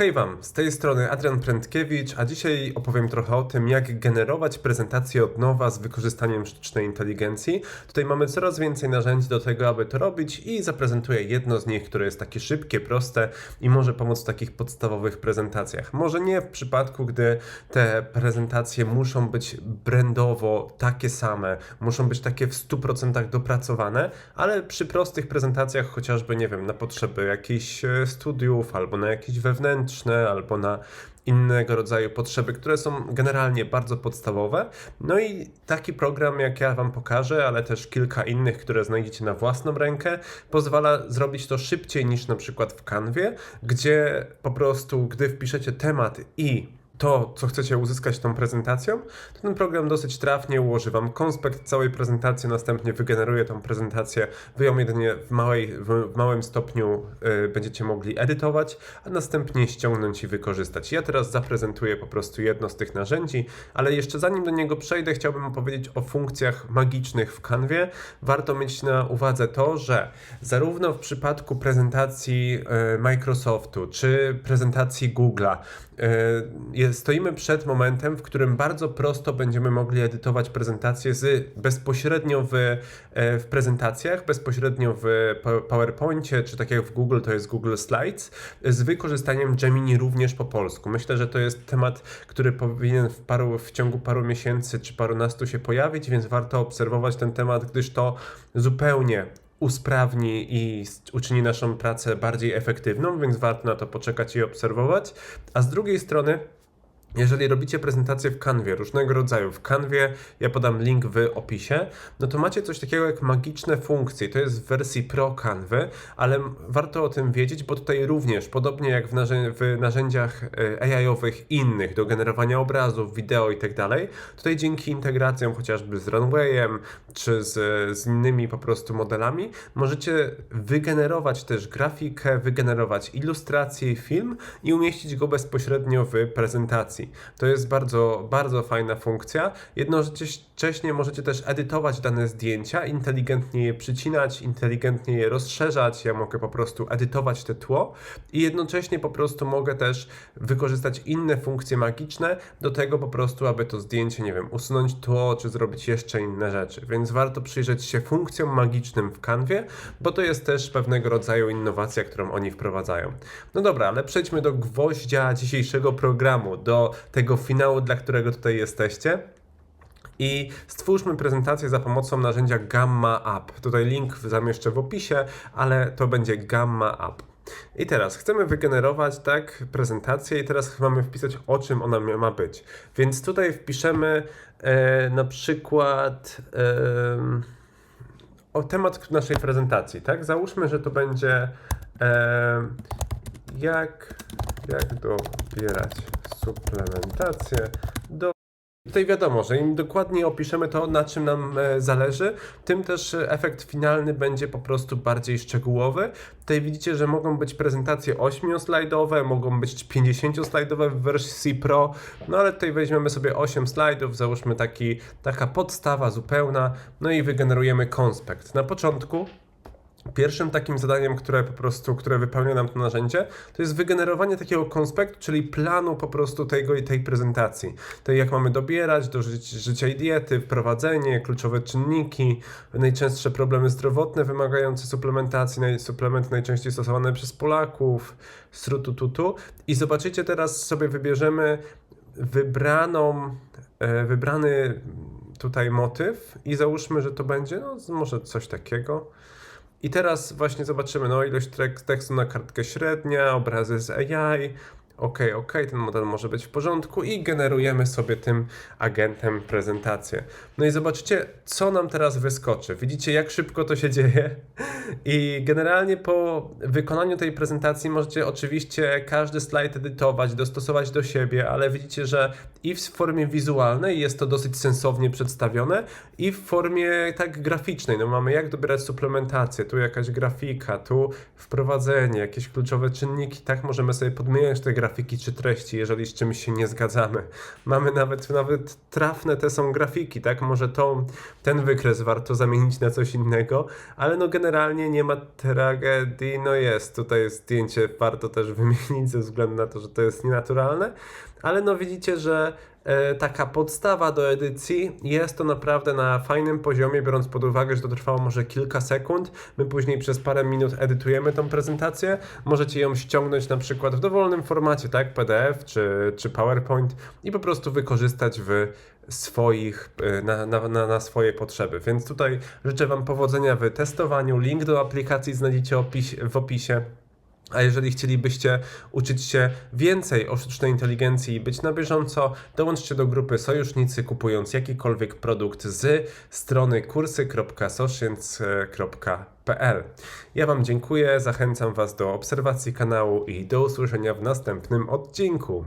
Hej Wam, z tej strony Adrian Prędkiewicz, a dzisiaj opowiem trochę o tym, jak generować prezentację od nowa z wykorzystaniem sztucznej inteligencji. Tutaj mamy coraz więcej narzędzi do tego, aby to robić i zaprezentuję jedno z nich, które jest takie szybkie, proste i może pomóc w takich podstawowych prezentacjach. Może nie w przypadku, gdy te prezentacje muszą być brandowo takie same, muszą być takie w 100% dopracowane, ale przy prostych prezentacjach, chociażby, nie wiem, na potrzeby jakichś e, studiów albo na jakieś wewnętrzne, albo na innego rodzaju potrzeby, które są generalnie bardzo podstawowe. No i taki program, jak ja Wam pokażę, ale też kilka innych, które znajdziecie na własną rękę, pozwala zrobić to szybciej niż na przykład w Canwie, gdzie po prostu, gdy wpiszecie temat i to, co chcecie uzyskać tą prezentacją, to ten program dosyć trafnie ułoży Wam konspekt całej prezentacji, następnie wygeneruje tą prezentację, Wy ją jedynie w, małej, w, małym stopniu y, będziecie mogli edytować, a następnie ściągnąć i wykorzystać. Ja teraz zaprezentuję po prostu jedno z tych narzędzi, ale jeszcze zanim do niego przejdę, chciałbym opowiedzieć o funkcjach magicznych w Canwie. Warto mieć na uwadze to, że zarówno w przypadku prezentacji y, Microsoftu, czy prezentacji Google'a, y, stoimy przed momentem, w którym bardzo prosto będziemy mogli edytować prezentacje z bezpośrednio w, e, w prezentacjach, bezpośrednio w PowerPoincie, czy tak jak w Google to jest Google Slides, z wykorzystaniem Gemini również po polsku. Myślę, że to jest temat, który powinien w, paru, w ciągu paru miesięcy czy parunastu się pojawić, więc warto obserwować ten temat, gdyż to zupełnie usprawni i uczyni naszą pracę bardziej efektywną, więc warto na to poczekać i obserwować. A z drugiej strony, jeżeli robicie prezentację w Canwie różnego rodzaju, w Canwie ja podam link w opisie, no to macie coś takiego jak magiczne funkcje. To jest w wersji Pro Canwy, ale warto o tym wiedzieć, bo tutaj również, podobnie jak w, w narzędziach e, AI-owych innych do generowania obrazów, wideo i tak tutaj dzięki integracjom chociażby z Runwayem czy z, z innymi po prostu modelami, możecie wygenerować też grafikę, wygenerować ilustrację film i umieścić go bezpośrednio w prezentacji. To jest bardzo, bardzo fajna funkcja. Jednocześnie możecie też edytować dane zdjęcia, inteligentnie je przycinać, inteligentnie je rozszerzać. Ja mogę po prostu edytować te tło i jednocześnie po prostu mogę też wykorzystać inne funkcje magiczne do tego po prostu, aby to zdjęcie, nie wiem, usunąć tło czy zrobić jeszcze inne rzeczy. Więc warto przyjrzeć się funkcjom magicznym w Canwie, bo to jest też pewnego rodzaju innowacja, którą oni wprowadzają. No dobra, ale przejdźmy do gwoździa dzisiejszego programu, do tego finału, dla którego tutaj jesteście. I stwórzmy prezentację za pomocą narzędzia Gamma App. Tutaj link zamieszczę w opisie, ale to będzie Gamma App. I teraz chcemy wygenerować tak prezentację i teraz mamy wpisać o czym ona ma być. Więc tutaj wpiszemy e, na przykład e, o temat naszej prezentacji, tak? Załóżmy, że to będzie e, jak, jak dobierać suplementację do Tutaj wiadomo, że im dokładniej opiszemy to, na czym nam e, zależy, tym też efekt finalny będzie po prostu bardziej szczegółowy. Tutaj widzicie, że mogą być prezentacje 8-slajdowe, mogą być 50-slajdowe w wersji Pro, no ale tutaj weźmiemy sobie 8 slajdów, załóżmy taki, taka podstawa zupełna, no i wygenerujemy konspekt. Na początku Pierwszym takim zadaniem, które po prostu, które wypełnia nam to narzędzie, to jest wygenerowanie takiego konspektu, czyli planu po prostu tego i tej prezentacji. Tej jak mamy dobierać do ży życia i diety, wprowadzenie, kluczowe czynniki, najczęstsze problemy zdrowotne wymagające suplementacji, suplementy najczęściej stosowane przez Polaków, srutututu. I zobaczycie teraz sobie wybierzemy wybraną, e, wybrany tutaj motyw i załóżmy, że to będzie no, może coś takiego. I teraz właśnie zobaczymy, no ilość tekstu na kartkę średnia, obrazy z AI, OK, OK, ten model może być w porządku i generujemy sobie tym agentem prezentację. No i zobaczycie, co nam teraz wyskoczy. Widzicie, jak szybko to się dzieje? I generalnie po wykonaniu tej prezentacji możecie oczywiście każdy slajd edytować, dostosować do siebie, ale widzicie, że i w formie wizualnej jest to dosyć sensownie przedstawione, i w formie tak graficznej. No mamy jak dobierać suplementację, tu jakaś grafika, tu wprowadzenie, jakieś kluczowe czynniki, tak możemy sobie podmieniać te grafiki grafiki czy treści, jeżeli z czymś się nie zgadzamy. Mamy nawet, nawet trafne te są grafiki, tak? Może to, ten wykres warto zamienić na coś innego, ale no generalnie nie ma tragedii, no jest, tutaj zdjęcie warto też wymienić ze względu na to, że to jest nienaturalne, ale no widzicie, że taka podstawa do edycji jest to naprawdę na fajnym poziomie, biorąc pod uwagę, że to trwało może kilka sekund. My później przez parę minut edytujemy tą prezentację. Możecie ją ściągnąć na przykład w dowolnym formacie, tak? PDF czy, czy PowerPoint i po prostu wykorzystać w swoich, e, na, na, na swoje potrzeby. Więc tutaj życzę Wam powodzenia w testowaniu. Link do aplikacji znajdziecie opis, w opisie. A jeżeli chcielibyście uczyć się więcej o sztucznej inteligencji i być na bieżąco, dołączcie do grupy Sojusznicy kupując jakikolwiek produkt z strony kursy.soscience.pl. Ja Wam dziękuję, zachęcam Was do obserwacji kanału i do usłyszenia w następnym odcinku.